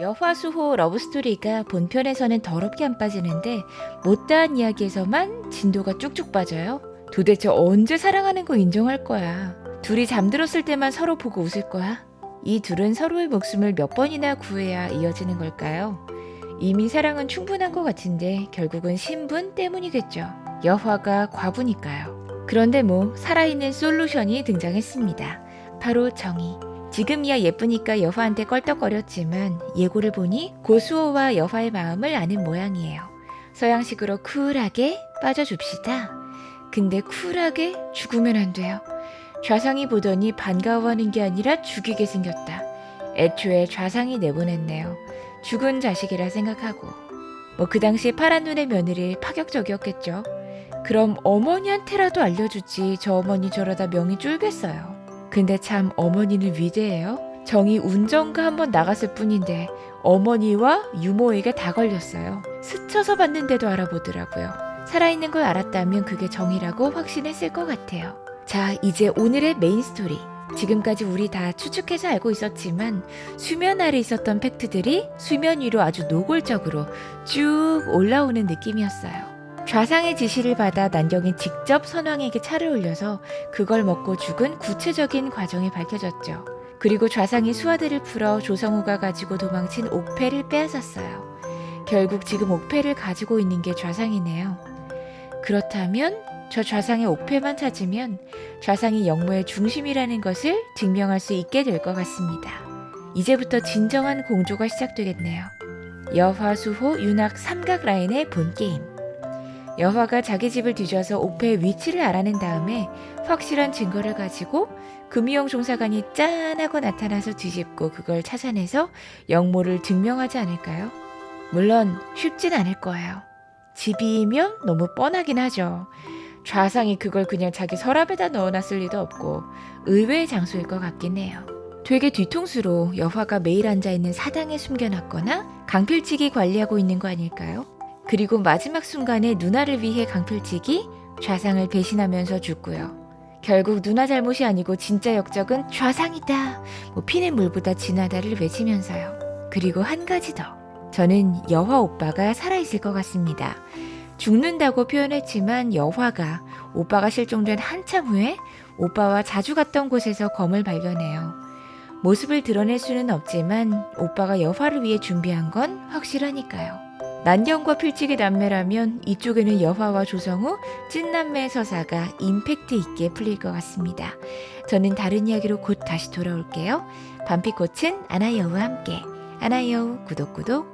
여화수호 러브스토리가 본편에서는 더럽게 안 빠지는데 못다한 이야기에서만 진도가 쭉쭉 빠져요. 도대체 언제 사랑하는 거 인정할 거야. 둘이 잠들었을 때만 서로 보고 웃을 거야. 이 둘은 서로의 목숨을 몇 번이나 구해야 이어지는 걸까요? 이미 사랑은 충분한 것 같은데 결국은 신분 때문이겠죠. 여화가 과부니까요. 그런데 뭐 살아있는 솔루션이 등장했습니다. 바로 정의. 지금이야 예쁘니까 여화한테 껄떡거렸지만 예고를 보니 고수호와 여화의 마음을 아는 모양이에요. 서양식으로 쿨하게 빠져줍시다. 근데 쿨하게 죽으면 안 돼요. 좌상이 보더니 반가워하는 게 아니라 죽이게 생겼다. 애초에 좌상이 내보냈네요. 죽은 자식이라 생각하고. 뭐 그 당시 파란 눈의 며느리 파격적이었겠죠. 그럼 어머니한테라도 알려주지 저 어머니 저러다 명이 쫄겠어요. 근데 참 어머니는 위대해요. 정이 운전가 한번 나갔을 뿐인데 어머니와 유모에게 다 걸렸어요. 스쳐서 봤는데도 알아보더라고요. 살아있는 걸 알았다면 그게 정이라고 확신했을 것 같아요. 자, 이제 오늘의 메인 스토리. 지금까지 우리 다 추측해서 알고 있었지만 수면 아래 있었던 팩트들이 수면 위로 아주 노골적으로 쭉 올라오는 느낌이었어요. 좌상의 지시를 받아 난경이 직접 선왕에게 차를 올려서 그걸 먹고 죽은 구체적인 과정이 밝혀졌죠. 그리고 좌상이 수하들을 풀어 조성우가 가지고 도망친 옥패를 빼앗았어요. 결국 지금 옥패를 가지고 있는 게 좌상이네요. 그렇다면 저 좌상의 옥패만 찾으면 좌상이 영모의 중심이라는 것을 증명할 수 있게 될 것 같습니다. 이제부터 진정한 공조가 시작되겠네요. 여화수호 윤학 삼각 라인의 본 게임. 여화가 자기 집을 뒤져서 옥패의 위치를 알아낸 다음에 확실한 증거를 가지고 금이용 종사관이 짠 하고 나타나서 뒤집고 그걸 찾아내서 영모를 증명하지 않을까요? 물론 쉽진 않을 거예요. 집이면 너무 뻔하긴 하죠. 좌상이 그걸 그냥 자기 서랍에다 넣어놨을 리도 없고 의외의 장소일 것 같긴 해요. 되게 뒤통수로 여화가 매일 앉아있는 사당에 숨겨놨거나 강필직이 관리하고 있는 거 아닐까요? 그리고 마지막 순간에 누나를 위해 강필직이 좌상을 배신하면서 죽고요. 결국 누나 잘못이 아니고 진짜 역적은 좌상이다. 뭐 피는 물보다 진하다를 외치면서요. 그리고 한 가지 더. 저는 여화 오빠가 살아있을 것 같습니다. 죽는다고 표현했지만 여화가 오빠가 실종된 한참 후에 오빠와 자주 갔던 곳에서 검을 발견해요. 모습을 드러낼 수는 없지만 오빠가 여화를 위해 준비한 건 확실하니까요. 난경과 필직의 남매라면 이쪽에는 여화와 조성우, 찐남매 서사가 임팩트 있게 풀릴 것 같습니다. 저는 다른 이야기로 곧 다시 돌아올게요. 밤빛꽃은 아나여우와 함께. 아나여우 구독 구독